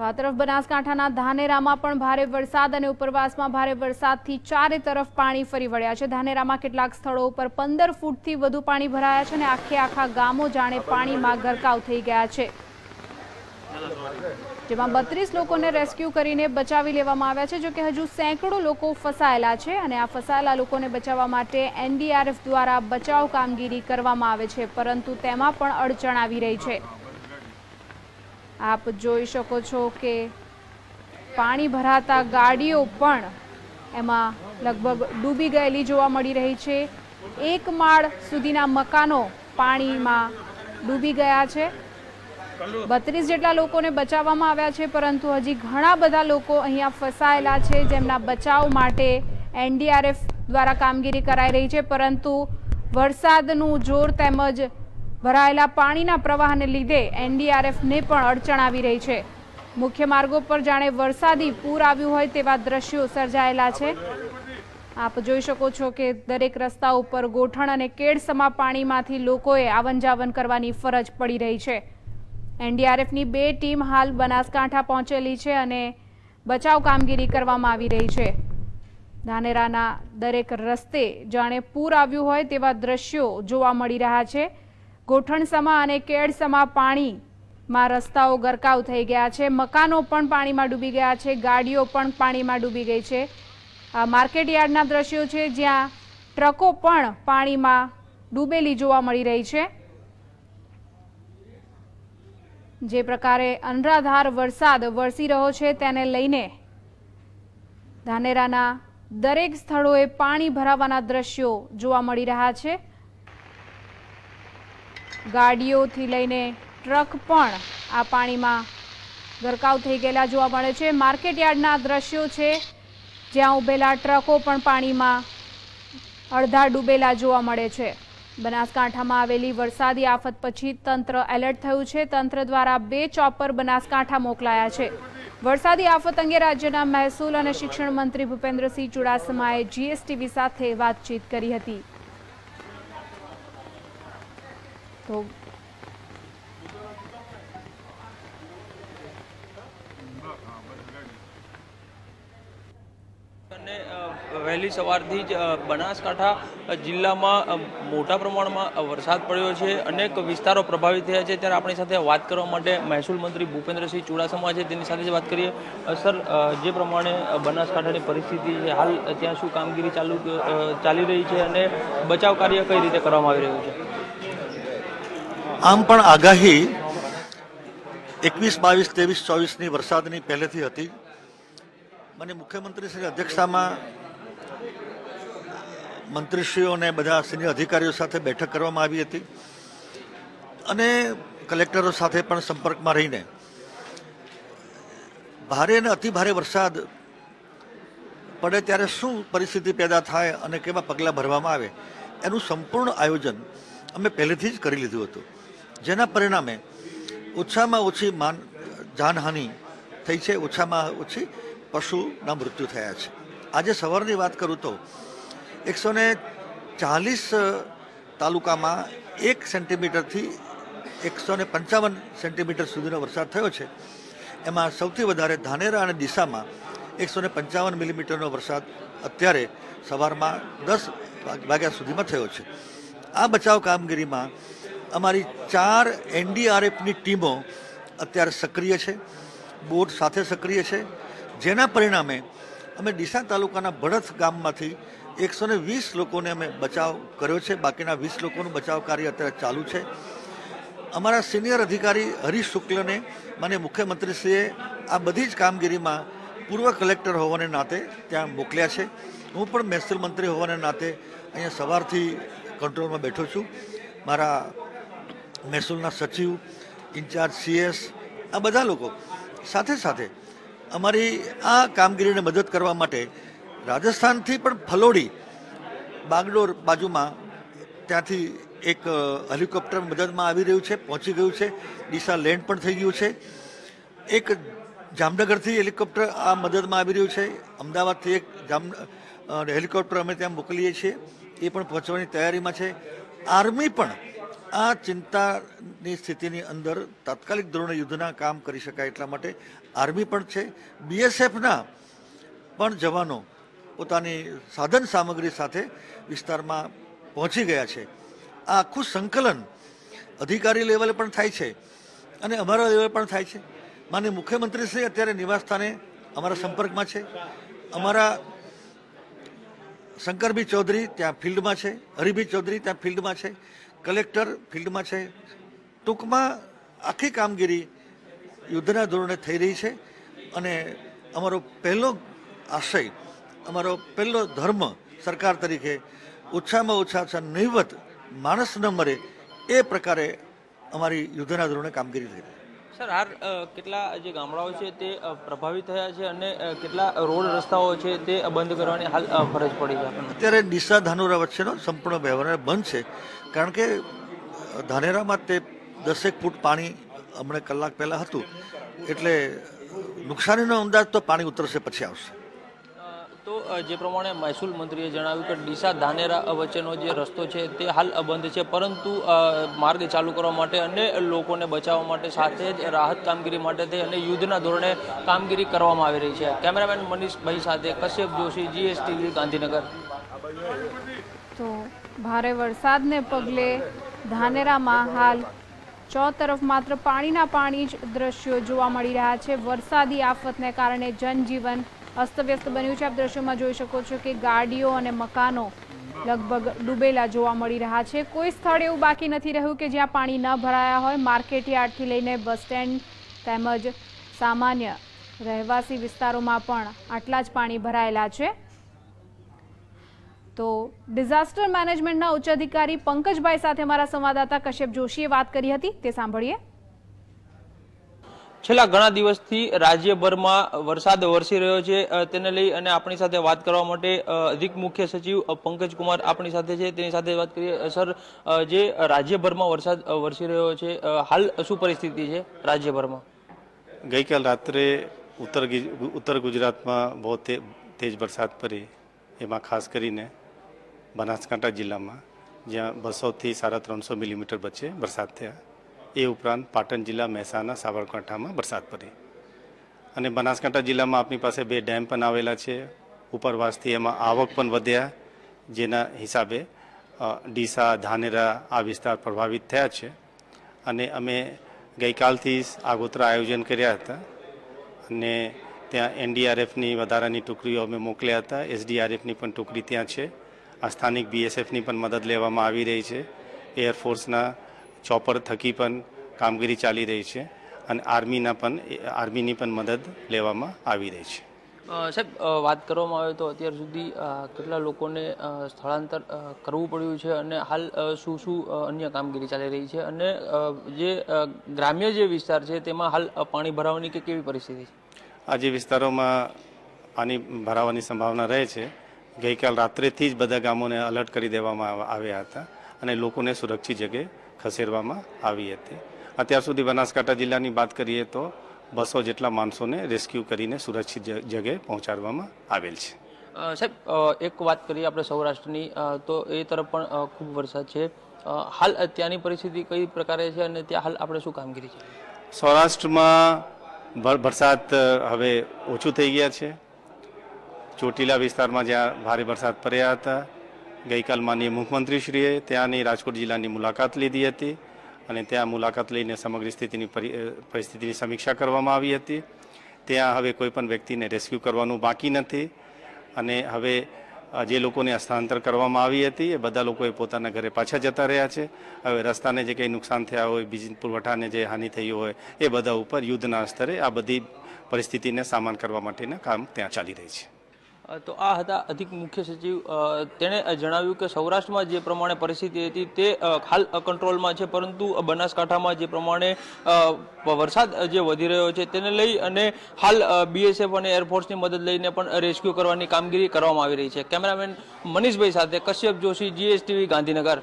આ તરફ બનાસકાંઠાના ધાનેરામાં પણ ભારે વરસાદ અને ઉપરવાસમાં ભારે વરસાદથી ચારે તરફ પાણી ફરી વળ્યા છે. ધાનેરામાં કેટલાક સ્થળો ઉપર પંદર ફૂટથી વધુ પાણી ભરાયા છે અને આખે આખા ગામો જાણે પાણીમાં ગરકાવ થઈ ગયા છે. જેમાં બત્રીસ લોકોને રેસ્ક્યુ કરીને બચાવી લેવામાં આવ્યા છે. જોકે હજુ સેંકડો લોકો ફસાયેલા છે અને આ ફસાયેલા લોકોને બચાવવા માટે એનડીઆરએફ દ્વારા બચાવ કામગીરી કરવામાં આવે છે, પરંતુ તેમાં પણ અડચણ આવી રહી છે. આપ જોઈ શકો છો કે પાણી ભરાતા ગાડીઓ પણ એમાં લગભગ ડૂબી ગયેલી જોવા મળી રહી છે. એક માળ સુધીના મકાનો પાણીમાં ડૂબી ગયા છે. બત્રીસ જેટલા લોકોને બચાવવામાં આવ્યા છે, પરંતુ હજી ઘણા બધા લોકો અહીંયા ફસાયેલા છે, જેમના બચાવ માટે એનડીઆરએફ દ્વારા કામગીરી કરાઈ રહી છે. પરંતુ વરસાદનું જોર તેમજ ભરાયેલા પાણીના પ્રવાહને લીધે એનડીઆરએફને પણ અડચણ આવી રહી છે. મુખ્ય માર્ગો પર જાણે વરસાદી પૂર આવ્યું હોય તેવા દ્રશ્યો સર્જાયેલા છે. આપ જોઈ શકો છો કે દરેક રસ્તા ઉપર ગોઠણ અને કેડસમા પાણીમાંથી લોકોએ આવન જાવન કરવાની ફરજ પડી રહી છે. એનડીઆરએફની બે ટીમ હાલ બનાસકાંઠા પહોંચેલી છે અને બચાવ કામગીરી કરવામાં આવી રહી છે. ધાનેરાના દરેક રસ્તે જાણે પૂર આવ્યું હોય તેવા દ્રશ્યો જોવા મળી રહ્યા છે. ગોઠણસમા અને કેડસમા પાણીમાં રસ્તાઓ ગરકાવ થઈ ગયા છે. મકાનો પણ પાણીમાં ડૂબી ગયા છે. ગાડીઓ પણ પાણીમાં ડૂબી ગઈ છે. આ માર્કેટયાર્ડના દ્રશ્યો છે જ્યાં ટ્રકો પણ પાણીમાં ડૂબેલી જોવા મળી રહી છે. જે પ્રકારે અનરાધાર વરસાદ વરસી રહ્યો છે તેને લઈને ધાનેરાના દરેક સ્થળોએ પાણી ભરાવાના દ્રશ્યો જોવા મળી રહ્યા છે. ગાડીઓથી લઈને ટ્રક પણ આ પાણીમાં ગરકાવ થઈ ગયેલા જોવા મળે છે. માર્કેટ યાર્ડના દ્રશ્યો છે, જ્યાં ઉભેલા ટ્રકો પણ પાણીમાં અડધા ડૂબેલા જોવા મળે છે. બનાસકાંઠામાં આવેલી વરસાદી આફત પછી તંત્ર એલર્ટ થયું છે. તંત્ર દ્વારા બે ચોપર બનાસકાંઠા મોકલાયા છે. વરસાદી આફત અંગે રાજ્યના મહેસૂલ અને શિક્ષણ મંત્રી ભૂપેન્દ્રસિંહ ચુડાસમાએ જીએસટીવી સાથે વાતચીત કરી હતી. તો અને વહેલી સવારથી જ બનાસકાંઠા જિલ્લામાં મોટા પ્રમાણમાં વરસાદ પડ્યો છે. અનેક વિસ્તારો પ્રભાવિત થયા છે. ત્યારે આપણી સાથે વાત કરવા માટે મહેસૂલ મંત્રી ભૂપેન્દ્રસિંહ ચુડાસમા છે. તેની સાથે જ વાત કરીએ. સર જે પ્રમાણે બનાસકાંઠાની પરિસ્થિતિ છે, હાલ ત્યાં શું કામગીરી ચાલુ ચાલી રહી છે અને બચાવ કાર્ય કઈ રીતે કરવામાં આવી રહ્યું છે? આમ પણ આગાહી એકવીસ બાવીસ ત્રેવીસ ચોવીસની વરસાદની પહેલેથી હતી. મને મુખ્યમંત્રીશ્રી અધ્યક્ષતામાં મંત્રીશ્રીઓ અને બધા સિનિયર અધિકારીઓ સાથે બેઠક કરવામાં આવી હતી અને કલેક્ટરો સાથે પણ સંપર્કમાં રહીને. ભારે અને અતિ ભારે વરસાદ પડે ત્યારે શું પરિસ્થિતિ પેદા થાય અને કેવા પગલાં ભરવામાં આવે એનું સંપૂર્ણ આયોજન અમે પહેલેથી જ કરી લીધું હતું. જેના પરિણામે ઓછામાં ઓછી માન, જાનહાનિ થઈ છે ઓછામાં ઓછી પશુના મૃત્યુ થયા છે. આજે સવારની વાત કરું તો એકસો ને ચાલીસ તાલુકામાં એક સેન્ટીમીટરથી એકસો ને પંચાવન સેન્ટીમીટર સુધીનો વરસાદ થયો છે. એમાં સૌથી વધારે ધાનેરા અને દિશામાં એકસો ને પંચાવન મિલીમીટરનો વરસાદ અત્યારે સવારમાં દસ વાગ્યા સુધીમાં થયો છે. આ બચાવ કામગીરીમાં અમારી ચાર એનડીઆરએફની ટીમો અત્યારે સક્રિય છે બોટ સાથે સક્રિય છે. જેના પરિણામે અમે ડીસા તાલુકાના ભડથ ગામમાંથી એકસો ને વીસ લોકોને અમે બચાવ કર્યો છે. બાકીના વીસ લોકોનું બચાવ કાર્ય અત્યારે ચાલુ છે. અમારા સિનિયર અધિકારી હરીશ શુક્લને મને મુખ્યમંત્રીશ્રીએ આ બધી જ કામગીરીમાં પૂર્વ કલેક્ટર હોવાને નાતે ત્યાં મોકલ્યા છે. હું પણ મહેસૂલ મંત્રી હોવાને નાતે અહીંયા સવારથી કંટ્રોલમાં બેઠો છું. મારા મહેસૂલના સચિવ, ઇન્ચાર્જ સીએસ આ બધા લોકો સાથે સાથે અમારી આ કામગીરીને મદદ કરવા માટે રાજસ્થાનથી પણ ફલોડી બાગડોર બાજુમાં ત્યાંથી એક હેલિકોપ્ટર મદદમાં આવી રહ્યું છે, પહોંચી ગયું છે. ડીસા લેન્ડ પણ થઈ ગયું છે. એક જામનગરથી હેલિકોપ્ટર આ મદદમાં આવી રહ્યું છે. અમદાવાદથી એક જામ હેલિકોપ્ટર અમે ત્યાં મોકલીએ છીએ. એ પણ પહોંચવાની તૈયારીમાં છે. આર્મી પણ આ ચિંતાની સ્થિતિની અંદર તાત્કાલિક ધોરણે યુદ્ધના કામ કરી શકાય એટલા માટે આર્મી પણ છે, બીએસએફના પણ જવાનો પોતાની સાધન સામગ્રી સાથે વિસ્તારમાં પહોંચી ગયા છે. આ આખું સંકલન અધિકારી લેવલે પણ થાય છે અને અમારા લેવલે પણ થાય છે. માન્ય મુખ્યમંત્રીશ્રી અત્યારે નિવાસસ્થાને અમારા સંપર્કમાં છે. અમારા શંકરભી ચૌધરી ત્યાં ફિલ્ડમાં છે, હરિભી ચૌધરી ત્યાં ફિલ્ડમાં છે. કલેક્ટર ફિલ્ડમાં છે. ટૂંકમાં આખી કામગીરી યુદ્ધના ધોરણે થઈ રહી છે અને અમારો પહેલો આશય, અમારો પહેલો ધર્મ સરકાર તરીકે ઓછામાં ઓછા ઓછા નહીવત માણસ ન મરે એ પ્રકારે અમારી યુદ્ધના ધોરણે કામગીરી થઈ રહી સર, આ કેટલા જે ગામડાઓ છે તે પ્રભાવિત થયા છે અને કેટલા રોડ રસ્તાઓ છે તે બંધ કરવાની હાલ ફરજ પડી છે અત્યારે ડીસા ધાનુરા વચ્ચેનો સંપૂર્ણ વ્યવહાર બંધ છે. કારણ કે, ધાનેરામાં તે દસેક ફૂટ પાણી હમણાં કલાક પહેલાં હતું. એટલે નુકસાનીનો અંદાજ તો પાણી ઉતરશે પછી આવશે. તો જે પ્રમાણે મહેસૂલ મંત્રીએ જણાવ્યું કે ડીસા ધાનેરા વચ્ચેનો જે રસ્તો છે તે હાલ બંધ છે. પરંતુ માર્ગ ચાલુ કરવા માટે અને લોકોને બચાવવા માટે સાથે જ રાહત કામગીરી માટે થઈ અને યુદ્ધના ધોરણે કામગીરી કરવામાં આવી રહી છે. કેમેરામેન મનીષભાઈ સાથે કશ્યપ જોશી, જીએસટીવી, ગાંધીનગર. તો ભારે વરસાદને પગલે ધાનેરામાં હાલ ચો તરફ માત્ર પાણીના પાણી જ દ્રશ્યો જોવા મળી રહ્યા છે. વરસાદી આફતને કારણે જનજીવન અસ્તવ્યસ્ત બન્યું છે. આપ દ્રશ્યોમાં જોઈ શકો છો કે ગાડીઓ અને મકાનો લગભગ ડૂબેલા જોવા મળી રહ્યા છે. કોઈ સ્થળ એવું બાકી નથી રહ્યું કે જ્યાં પાણી ન ભરાયા હોય. માર્કેટ યાર્ડથી લઈને બસ સ્ટેન્ડ તેમજ સામાન્ય રહેવાસી વિસ્તારોમાં પણ આટલા જ પાણી ભરાયેલા છે. તો ડિઝાસ્ટર મેનેજમેન્ટના ઉચ્ચ અધિકારી પંકજભાઈ સાથે અમારા સંવાદદાતા કશ્યપ જોશીએ વાત કરી હતી. તે સાંભળીએ. છેલ્લા ઘણા દિવસથી રાજ્યભરમાં વરસાદ વરસી રહ્યો છે. તેને લઈ અને આપણી સાથે વાત કરવા માટે અધિક મુખ્ય સચિવ પંકજ કુમાર આપણી સાથે છે. તેની સાથે વાત કરીએ. સર જે રાજ્યભરમાં વરસાદ વરસી રહ્યો છે હાલ શું પરિસ્થિતિ છે રાજ્યભરમાં? ગઈકાલ રાત્રે ઉત્તર ઉત્તર ગુજરાતમાં બહુ તેજ વરસાદ પડી. એમાં ખાસ કરીને બનાસકાંઠા જિલ્લામાં જ્યાં બસોથી સાડા ત્રણસો મિલીમીટર વચ્ચે વરસાદ થયા. એ ઉપરાંત પાટણ જિલ્લા મહેસાણા, સાબરકાંઠામાં વરસાદ પડી. અને બનાસકાંઠા જિલ્લામાં આપણી પાસે બે ડેમ પણ આવેલા છે. ઉપરવાસથી એમાં આવક પણ વધ્યા, જેના હિસાબે ડીસા, ધાનેરા આ વિસ્તાર પ્રભાવિત થયા છે. અને અમે ગઈકાલથી આગોતરા આયોજન કર્યા હતા. અને ત્યાં એનડીઆરએફની વધારાની ટુકડીઓ અમે મોકલ્યા હતા. એસડીઆરએફની પણ ટુકડી ત્યાં છે. આ સ્થાનિક બીએસએફની પણ મદદ લેવામાં આવી રહી છે. એરફોર્સના ચોપર થકી પણ કામગીરી ચાલી રહી છે અને આર્મીના પણ આર્મીની પણ મદદ લેવામાં આવી રહી છે. સાહેબ વાત કરવામાં આવે તો અત્યાર સુધી કેટલા લોકોને સ્થળાંતર કરવું પડ્યું છે અને હાલ શું શું અન્ય કામગીરી ચાલી રહી છે અને જે ગ્રામ્ય જે વિસ્તાર છે તેમાં હાલ પાણી ભરાવાની કે કેવી પરિસ્થિતિ છે? આ જે વિસ્તારોમાં પાણી ભરાવાની સંભાવના રહે છે ગઈકાલ રાત્રેથી જ બધા ગામોને અલર્ટ કરી દેવામાં આવ્યા હતા અને લોકોને સુરક્ષિત જગ્યાએ ખસેડવામાં આવી હતી. અત્યાર સુધી બનાસકાંઠા જિલ્લાની વાત કરીએ તો બસો જેટલા માણસોને રેસ્ક્યુ કરીને સુરક્ષિત જગ્યાએ પહોંચાડવામાં આવેલ છે. સાહેબ એક વાત કરીએ આપણે સૌરાષ્ટ્રની. તો એ તરફ પણ ખૂબ વરસાદ છે. હાલ ત્યાંની પરિસ્થિતિ કઈ પ્રકારે છે અને ત્યાં હાલ આપણે શું કામગીરી છે? સૌરાષ્ટ્રમાં વર- વરસાદ હવે ઓછું થઈ ગયા છે. ચોટીલા વિસ્તારમાં જ્યાં ભારે વરસાદ પડ્યા હતા ગઈકાલ માનીય મુખ્યમંત્રીશ્રીએ ત્યાંની રાજકોટ જિલ્લાની મુલાકાત લીધી હતી અને ત્યાં મુલાકાત લઈને સમગ્ર સ્થિતિની પરી- પરિસ્થિતિની સમીક્ષા કરવામાં આવી હતી. ત્યાં હવે કોઈપણ વ્યક્તિને રેસ્ક્યુ કરવાનું બાકી નથી અને હવે જે લોકોને હસ્તાંતર કરવામાં આવી હતી એ બધા લોકોએ પોતાના ઘરે પાછા જતા રહ્યા છે. હવે રસ્તાને જે કંઈ નુકસાન થયા હોય, બીજી પુરવઠાને જે હાનિ થઈ હોય, એ બધા ઉપર યુદ્ધના સ્તરે આ બધી પરિસ્થિતિને સામાન કરવા માટેના કામ ત્યાં ચાલી રહી છે. તો આ હતા અધિક મુખ્ય સચિવ. તેણે જણાવ્યું કે સૌરાષ્ટ્રમાં જે પ્રમાણે પરિસ્થિતિ હતી તે હાલ કંટ્રોલમાં છે, પરંતુ બનાસકાંઠામાં જે પ્રમાણે વરસાદ જે વધી રહ્યો છે તેને લઈ અને હાલ બીએસએફ અને એરફોર્સની મદદ લઈને પણ રેસ્ક્યુ કરવાની કામગીરી કરવામાં આવી રહી છે. કેમેરામેન મનીષભાઈ સાથે કશ્યપ જોશી જીએસટીવી ગાંધીનગર.